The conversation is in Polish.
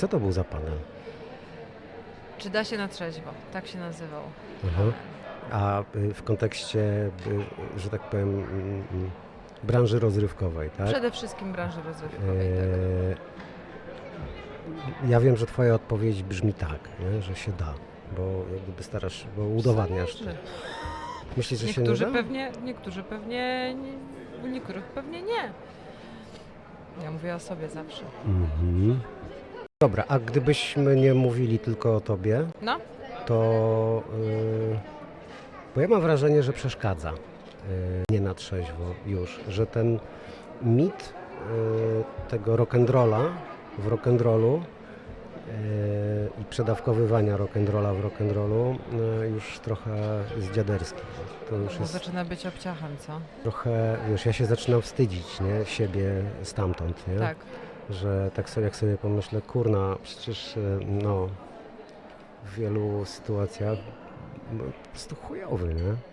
Co to był za panel? Czy da się na trzeźwo? Tak się nazywał. Aha. A y, w kontekście, y, że tak powiem, mm, mm, branży rozrywkowej, tak? Przede wszystkim branży rozrywkowej. Tak. Eee, Ja wiem, że twoja odpowiedź brzmi tak, nie? że się da, bo jak gdyby starasz, bo udowadniasz. Zależy. Myślisz, że się Niektórzy nie da? pewnie, niektórzy pewnie, niektórych pewnie nie. Ja mówię o sobie zawsze. Mhm. Dobra, a gdybyśmy nie mówili tylko o tobie, No, to yy, bo ja mam wrażenie, że przeszkadza yy, nie na trzeźwo już, że ten mit yy, tego rock'n'rolla w rock'n'rollu yy, i przedawkowywania rock'n'rolla w rock'n'rollu yy, już trochę jest dziaderski. To już bo jest zaczyna być obciachem, co? trochę, wiesz, ja się zaczynam wstydzić, nie, siebie stamtąd, nie? Tak. Że tak sobie jak sobie pomyślę, kurna, przecież e, no w wielu sytuacjach no, po prostu chujowy, nie?